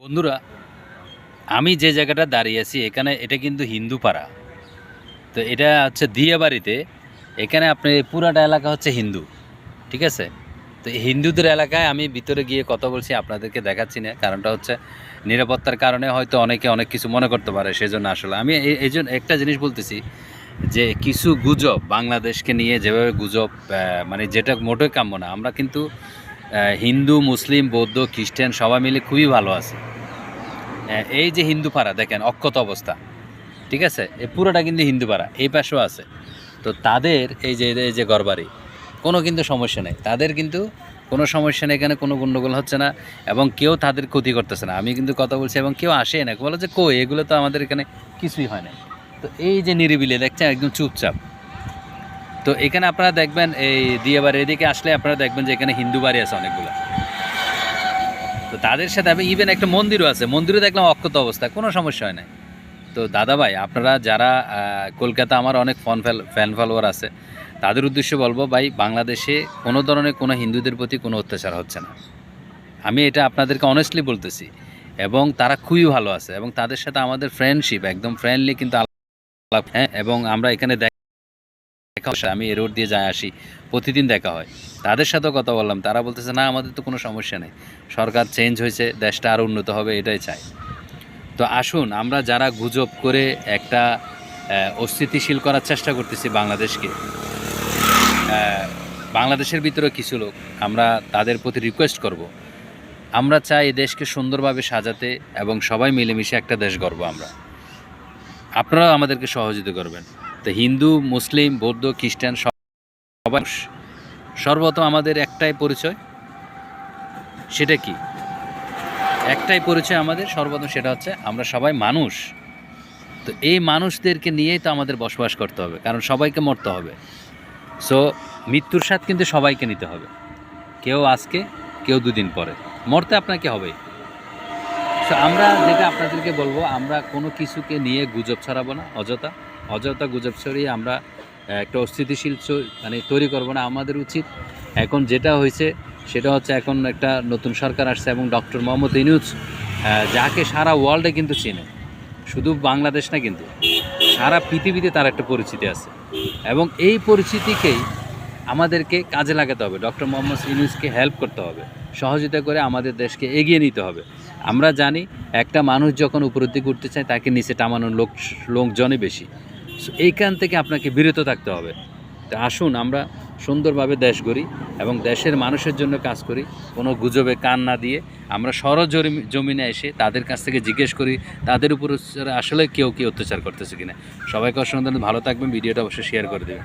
বন্ধুরা, আমি যে জায়গাটা দাঁড়িয়ে আছি, এখানে এটা কিন্তু হিন্দু পাড়া তো এটা হচ্ছে দিয়াবাড়িতে, এখানে আপনার এই পুরাটা এলাকা হচ্ছে হিন্দু, ঠিক আছে? তো হিন্দুদের এলাকায় আমি ভিতরে গিয়ে কথা বলছি, আপনাদেরকে দেখাচ্ছি না, কারণটা হচ্ছে নিরাপত্তার কারণে হয়তো অনেকে অনেক কিছু মনে করতে পারে, সেজন্য আসলে আমি এই- জন্য একটা জিনিস বলতেছি, যে কিছু গুজব বাংলাদেশকে নিয়ে যেভাবে গুজব মানে যেটা মোটেই কাম্য না, আমরা কিন্তু হিন্দু, মুসলিম, বৌদ্ধ, খ্রিস্টান সবাই মিলে খুবই ভালো আছে। এই যে হিন্দু পাড়া, দেখেন, অক্ষত অবস্থা। ঠিক আছে? এই পুরোটা কিন্তু হিন্দু পাড়া, এই পাশেও আছে। তো তাদের এই যে এই যে ঘরবাড়ি, কোনো কিন্তু সমস্যা নেই। তাদের কিন্তু কোনো সমস্যা নেই, এখানে কোনো গণ্ডগোল হচ্ছে না, এবং কেউ তাদের ক্ষতি করতেছে না। আমি কিন্তু কথা বলছি, এবং কেউ আসে না। বলে যে, কই, এগুলো তো আমাদের এখানে কিছুই হয় না। তো এই যে নিরিবিলি, দেখছেন? একদম চুপচাপ। তো এখানে আপনারা দেখবেন, এই দিয়ে এদিকে আসলে আপনারা দেখবেন যে, এখানে হিন্দু বাড়ি আছে অনেকগুলো। তো তাদের সাথে আমি ইভেন একটা মন্দিরও আছে। মন্দিরও দেখলাম অক্ষত অবস্থা, কোনো সমস্যা হয় না তো দাদা ভাই আপনারা যারা কলকাতা আমার অনেক ফন ফ্যান ফলোয়ার আছে, তাদের উদ্দেশ্যে বলব, ভাই, বাংলাদেশে কোনো ধরনের কোনো হিন্দুদের প্রতি কোনো অত্যাচার হচ্ছে না। আমি এটা আপনাদেরকে অনেস্টলি বলতেছি। এবং তারা খুবই ভালো আছে। এবং তাদের সাথে আমাদের ফ্রেন্ডশিপ একদম ফ্রেন্ডলি কিন্তু হ্যাঁ এবং আমরা এখানে দেখা হয়, আমি এ রোড দিয়ে যাই আসি প্রতিদিন দেখা হয়। তাদের সাথেও কথা বললাম তারা বলতেছে না আমাদের তো কোনো সমস্যা নেই। সরকার চেঞ্জ হয়েছে দেশটা আরও উন্নত হবে এটাই চাই। তো আসুন আমরা যারা গুজব করে একটা অস্থিতিশীল করার চেষ্টা করতেছি বাংলাদেশকে বাংলাদেশের ভিতরে কিছু লোক আমরা তাদের প্রতি রিকোয়েস্ট করব। আমরা চাই এই দেশকে সুন্দরভাবে সাজাতে এবং সবাই মিলেমিশে একটা দেশ গর্ব আমরা। আপনারাও আমাদেরকে সহযোগিতা করবেন। তো হিন্দু মুসলিম বৌদ্ধ খ্রিস্টান সবাই সর্বপ্রথম আমাদের একটাই পরিচয়। সেটা কি? একটাই পরিচয় আমাদের, সর্বপ্রথম সেটা হচ্ছে আমরা সবাই মানুষ। তো এই মানুষদেরকে নিয়েই তো আমাদের বসবাস করতে হবে, কারণ সবাইকে মরতে হবে। সো মৃত্যুর স্বাদ কিন্তু সবাইকে নিতে হবে। কেউ আজকে, কেউ দুদিন পরে। মরতে আপনাকে হবেই। তো আমরা যেটা আপনাদেরকে বলব, আমরা কোনো কিছুকে নিয়ে গুজব ছড়াবো না, অযথা। অযথা গুজব ছড়িয়ে আমরা একটা অস্থিতিশীল মানে তৈরি করব না আমাদের উচিত। এখন যেটা হয়েছে, সেটা হচ্ছে এখন একটা নতুন সরকার আসছে এবং ডক্টর মোহাম্মদ ইনুজ যাকে সারা ওয়ার্ল্ডে কিন্তু চেনে। শুধু বাংলাদেশ না কিন্তু, সারা পৃথিবীতে তার একটা পরিচিতি আছে। এবং এই পরিচিতিকেই আমাদেরকে কাজে লাগাতে হবে। ডক্টর মোহাম্মদ ইউনুসকে হেল্প করতে হবে। সহযোগিতা করে আমাদের দেশকে এগিয়ে নিতে হবে। আমরা জানি, একটা মানুষ যখন উপরের উঠতে চায়, তাকে নিচে টামানোর লোক লোকজনই বেশি। So, এইখান থেকে আপনাকে বিরত থাকতে হবে। তো আসুন আমরা সুন্দরভাবে দেশ গড়ি এবং দেশের মানুষের জন্য কাজ করি। কোনো গুজবে কান না দিয়ে আমরা সরজমি জমিনে এসে তাদের কাছ থেকে জিজ্ঞেস করি তাদের উপর আসলে কেউ কি অত্যাচার করতেছে কিনা। সবাইকে অসংখ্য। ভালো থাকবেন ভিডিওটা অবশ্যই শেয়ার করে দেবেন।